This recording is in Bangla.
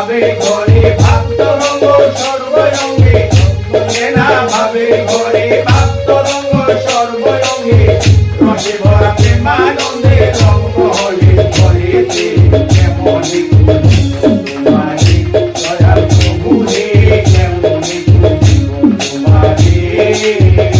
ভাবে ঘরে ভক্ত রঙ্গ সর্বরঙ্গে। না ভাবে ঘরে ভক্ত রঙ্গ সর্বরঙ্গে। রসে ভরা প্রেমানন্দে রং মহলে ঘরেতে কেমন Yeah.